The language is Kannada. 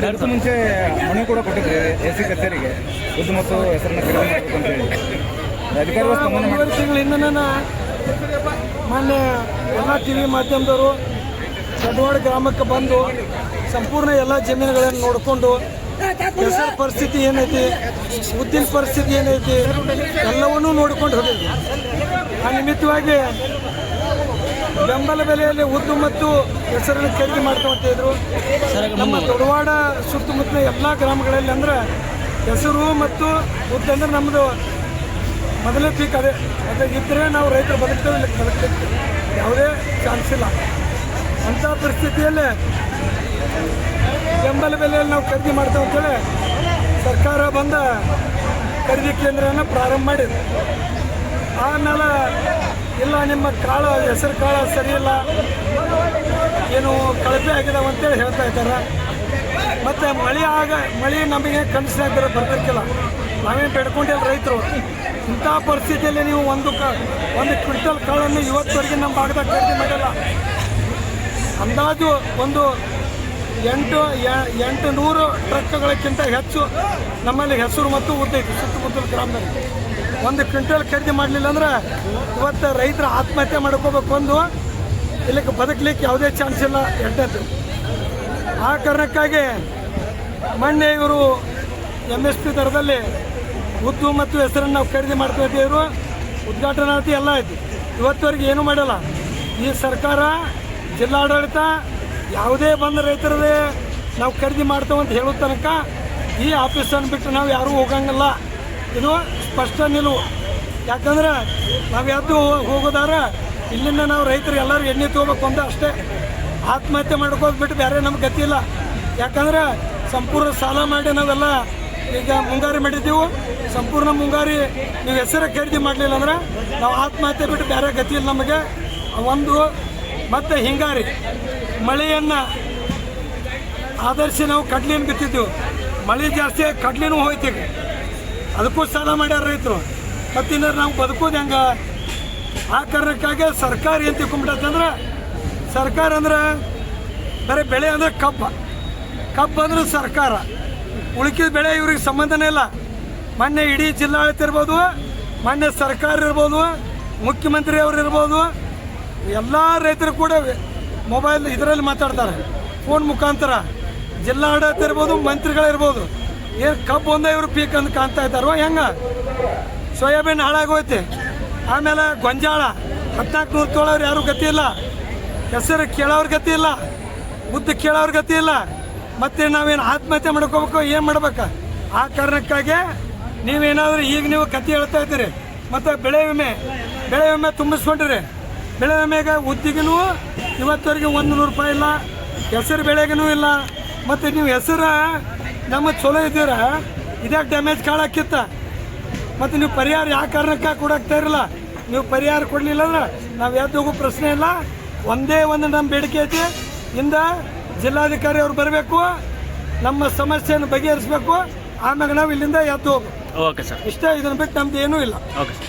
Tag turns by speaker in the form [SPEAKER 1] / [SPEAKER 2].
[SPEAKER 1] ಇದಕ್ಕೂ ಮುಂಚೆ ಮನೆ ಕೂಡ ಕೊಟ್ಟಿದ್ರಿ ಎ ಸಿ ಕಚೇರಿಗೆ. ದುಡ್ಡು ಮತ್ತು ಹೆಸರನ್ನ ಕಡಿಮೆ ಮಾಡಬೇಕು ಅಂತ ಹೇಳಿ. ಅಧಿಕಾರಿಗಳು
[SPEAKER 2] ತಿಂಗಳಿಂದ ಎಲ್ಲ ಟಿ ವಿ ಮಾಧ್ಯಮದವರು ದೊಡ್ಡವಾಡ ಗ್ರಾಮಕ್ಕೆ ಬಂದು ಸಂಪೂರ್ಣ ಎಲ್ಲ ಜಮೀನುಗಳನ್ನು ನೋಡಿಕೊಂಡು ಹೆಸರು ಪರಿಸ್ಥಿತಿ ಏನೈತಿ ಉದ್ದಿನ ಪರಿಸ್ಥಿತಿ ಏನೈತಿ ಎಲ್ಲವನ್ನೂ ನೋಡ್ಕೊಂಡು ಹೋಗಿದ್ವಿ. ಆ ನಿಮಿತ್ತವಾಗಿ ಬೆಂಬಲ ಬೆಲೆಯಲ್ಲಿ ಉದ್ದು ಮತ್ತು ಹೆಸರನ್ನು ಖರೀದಿ ಮಾಡ್ಕೊಳ್ತಾ ಇದ್ರು ನಮ್ಮ ದೊಡವಾಡ ಸುತ್ತಮುತ್ತಲ ಎಲ್ಲ ಗ್ರಾಮಗಳಲ್ಲಿ ಅಂದ್ರೆ ಹೆಸರು ಮತ್ತು ಉದ್ದು ಅಂದ್ರೆ ನಮ್ಮದು ಮೊದಲೇ ಪೀಕ್ ಅದೇ. ಅದೇ ಇದ್ದರೆ ನಾವು ರೈತರು ಬದುಕ್ತೇವೆ ಇಲ್ಲ ಬದುಕ್ತೇವೆ ಯಾವುದೇ ಚಾನ್ಸ್ ಇಲ್ಲ. ಅಂಥ ಪರಿಸ್ಥಿತಿಯಲ್ಲಿ ಬೆಂಬಲ ಬೆಲೆಯಲ್ಲಿ ನಾವು ಖರೀದಿ ಮಾಡ್ತೇವೆ ಅಂತೇಳಿ ಸರ್ಕಾರ ಬಂದ ಖರೀದಿ ಕೇಂದ್ರವನ್ನು ಪ್ರಾರಂಭ ಮಾಡಿದೆ. ಆಮೇಲೆ ಇಲ್ಲ, ನಿಮ್ಮ ಕಾಳು, ಹೆಸರು ಕಾಳು ಸರಿ ಇಲ್ಲ. ಏನು ಕಳಪೆ ಆಗಿದಾವೆ ಅಂತೇಳಿ ಹೇಳ್ತಾ ಇದ್ದಾರೆ. ಮತ್ತು ಮಳೆ ಆಗ, ಮಳೆ ನಮಗೆ ಕನಸಿನಾಗ ಬರ್ತಿರ್ಕಿಲ್ಲ. ನಾವೇನು ಬೆಡ್ಕೊಂಡಿಲ್ಲ ರೈತರು. ಇಂಥ ಪರಿಸ್ಥಿತಿಯಲ್ಲಿ ನೀವು ಒಂದು ಕ, ಒಂದು ಕ್ವಿಂಟಲ್ ಕಾಳನ್ನು ಇವತ್ತವರೆಗೆ ನಮ್ಮ ಭಾಗದಾಗ ಖರೀದಿ ಮಾಡಿಲ್ಲ. ಅಂದಾಜು ಒಂದು ಎಂಟು ಎಂಟು ನೂರು ಟ್ರಕ್ಗಳಕ್ಕಿಂತ ಹೆಚ್ಚು ನಮ್ಮಲ್ಲಿ ಹೆಸರು ಮತ್ತು ಉದ್ದ ಸುತ್ತಮುತ್ತಲ ಗ್ರಾಮದಲ್ಲಿ. ಒಂದು ಕ್ವಿಂಟಲ್ ಖರೀದಿ ಮಾಡಲಿಲ್ಲ ಅಂದ್ರೆ ಇವತ್ತು ರೈತರ ಆತ್ಮಹತ್ಯೆ ಮಾಡ್ಕೋಬೇಕು ಒಂದು ಇಲ್ಲಿಗೆ ಬದುಕಲಿಕ್ಕೆ ಯಾವುದೇ ಚಾನ್ಸ್ ಇಲ್ಲ. ಎಂಟದ್ದು ಆ ಕಾರಣಕ್ಕಾಗಿ ಮೊನ್ನೆ ಇವರು ಎಂ ಎಸ್ ಪಿ ದರದಲ್ಲಿ ಉದ್ದು ಮತ್ತು ಹೆಸರನ್ನು ನಾವು ಖರೀದಿ ಮಾಡ್ತಾ ಇವರು. ಉದ್ಘಾಟನಾತಿ ಎಲ್ಲ ಆಯಿತು. ಇವತ್ತವರೆಗೆ ಏನೂ ಮಾಡಲ್ಲ. ಈ ಸರ್ಕಾರ, ಜಿಲ್ಲಾಡಳಿತ ಯಾವುದೇ ಬಂದ ರೈತರದೇ ನಾವು ಖರೀದಿ ಮಾಡ್ತೇವೆ ಅಂತ ಹೇಳೋ ತನಕ ಈ ಆಫೀಸನ್ನು ಬಿಟ್ಟು ನಾವು ಯಾರೂ ಹೋಗಂಗಿಲ್ಲ. ಇದು ಸ್ಪಷ್ಟ ನಿಲುವು. ಯಾಕಂದ್ರೆ ನಾವು ಯಾವ್ದು ಹೋಗೋದಾರ, ಇಲ್ಲಿಂದ ನಾವು ರೈತರು ಎಲ್ಲರೂ ಎಣ್ಣೆ ತೊಗೋಬೇಕು ಅಂತ ಅಷ್ಟೇ. ಆತ್ಮಹತ್ಯೆ ಮಾಡ್ಕೋದು ಬಿಟ್ಟು ಬೇರೆ ನಮ್ಗೆ ಗತಿ ಇಲ್ಲ. ಯಾಕಂದ್ರೆ ಸಂಪೂರ್ಣ ಸಾಲ ಮಾಡಿ ನಾವೆಲ್ಲ ಈಗ ಮುಂಗಾರಿ ಮಾಡಿದ್ದೀವಿ. ಸಂಪೂರ್ಣ ಮುಂಗಾರಿ ನೀವು ಹೆಸರು ಖರೀದಿ ಮಾಡಲಿಲ್ಲ ಅಂದ್ರೆ ನಾವು ಆತ್ಮಹತ್ಯೆ ಬಿಟ್ಟು ಬೇರೆ ಗತಿ ಇಲ್ಲ ನಮಗೆ. ಒಂದು ಮತ್ತು ಹಿಂಗಾರಿ. ಮಳೆಯನ್ನು ಆಧರಿಸಿ ನಾವು ಕಡ್ಲಿನ ಬಿತ್ತಿದ್ದೆವು ಮಳೆ ಜಾಸ್ತಿ ಕಡ್ಲಿನೂ ಹೋಯ್ತು ಈಗ. ಅದಕ್ಕೂ ಸಾಲ ಮಾಡ್ಯಾರ ರೈತರು. ಮತ್ತಿನ್ನ ನಾವು ಬದುಕೋದು ಹೆಂಗೆ? ಆ ಕಾರಣಕ್ಕಾಗಿ ಸರ್ಕಾರ ಏನು ತಿಳ್ಕೊಂಬಿಟ್ಟಂದ್ರೆ ಸರ್ಕಾರ ಅಂದ್ರೆ ಬರೀ ಬೆಳೆ ಅಂದ್ರೆ ಕಬ್ಬ. ಕಬ್ಬು ಅಂದ್ರೆ ಸರ್ಕಾರ. ಉಳಿಕಿದ ಬೆಳೆ ಇವ್ರಿಗೆ ಸಂಬಂಧನೇ ಇಲ್ಲ. ಮೊನ್ನೆ ಇಡೀ ಜಿಲ್ಲಾಡಳಿತ ಇರ್ಬೋದು, ಮೊನ್ನೆ ಸರ್ಕಾರ ಇರ್ಬೋದು, ಮುಖ್ಯಮಂತ್ರಿ ಅವ್ರು ಇರ್ಬೋದು, ಎಲ್ಲ ರೈತರು ಕೂಡ ಮೊಬೈಲ್ ಇದರಲ್ಲಿ ಮಾತಾಡ್ತಾರೆ. ಫೋನ್ ಮುಖಾಂತರ. ಜಿಲ್ಲಾಡಳಿತ ಇರ್ಬೋದು ಮಂತ್ರಿಗಳಿರ್ಬೋದು ಏನು ಕಬ್ಬು ಒಂದೇ ಇವರು ಪೀಕ್ ಅಂತ ಕಾಣ್ತಾ ಇದ್ದಾರೋ? ಹೆಂಗೆ? ಸೋಯಾಬೀನ್ ಹಾಳಾಗೋಯ್ತೆ. ಆಮೇಲೆ ಗೊಂಜಾಳ. ಹದಿನಾಲ್ಕು ನೂರು ತೊಳೋರು ಯಾರೂ ಗತಿ ಇಲ್ಲ. ಹೆಸರು ಕೇಳೋರ್ ಗತಿ ಇಲ್ಲ. ಉದ್ದ ಕೇಳೋರ್ ಗತಿ ಇಲ್ಲ. ಮತ್ತೆ ನಾವೇನು ಆತ್ಮಹತ್ಯೆ ಮಾಡ್ಕೋಬೇಕು? ಏನು ಮಾಡ್ಬೇಕು? ಆ ಕಾರಣಕ್ಕಾಗಿ ನೀವೇನಾದರೂ ಈಗ ನೀವು ಕತೆ ಹೇಳ್ತಾ ಇದ್ದೀರಿ. ಮತ್ತು ಬೆಳೆ ವಿಮೆ. ಬೆಳೆ ವಿಮೆ ತುಂಬಿಸ್ಕೊಂಡಿರಿ. ಬೆಳೆ ವಿಮೆಗೆ ಉದ್ದಿಗೂ ಇವತ್ತವರೆಗೆ ಒಂದು ನೂರು ರೂಪಾಯಿ ಇಲ್ಲ. ಹೆಸರು ಬೆಳೆಗೂ ಇಲ್ಲ. ಮತ್ತು ನೀವು ಹೆಸರು ನಮ್ಮ ಚಲೋ ಇದ್ದೀರ? ಇದ್ಯಾಕೆ ಡ್ಯಾಮೇಜ್ ಕಾಳಾಕಿತ್ತ? ಮತ್ತು ನೀವು ಪರಿಹಾರ ಯಾವ ಕಾರಣಕ್ಕ ಕೊಡಾಕ್ತಾ ಇರಲ್ಲ? ನೀವು ಪರಿಹಾರ ಕೊಡಲಿಲ್ಲ ಅಂದ್ರೆ ನಾವು ಎದ್ದು ಪ್ರಶ್ನೆ ಇಲ್ಲ. ಒಂದೇ ಒಂದು ನಮ್ಮ ಬೇಡಿಕೆ ಐತಿ. ಇಂದ ಜಿಲ್ಲಾಧಿಕಾರಿ ಅವ್ರು ಬರಬೇಕು. ನಮ್ಮ ಸಮಸ್ಯೆಯನ್ನು ಬಗೆಹರಿಸಬೇಕು. ಆಮೇಲೆ ನಾವು ಇಲ್ಲಿಂದ ಎದ್ದು ಹೋಗ್ಬೇಕು.
[SPEAKER 3] Okay sir.
[SPEAKER 2] ಇಷ್ಟೇ ಇದನ್ನು ಬಿಟ್ಟು ನಮ್ದು ಏನೂ ಇಲ್ಲ.
[SPEAKER 3] Okay sir.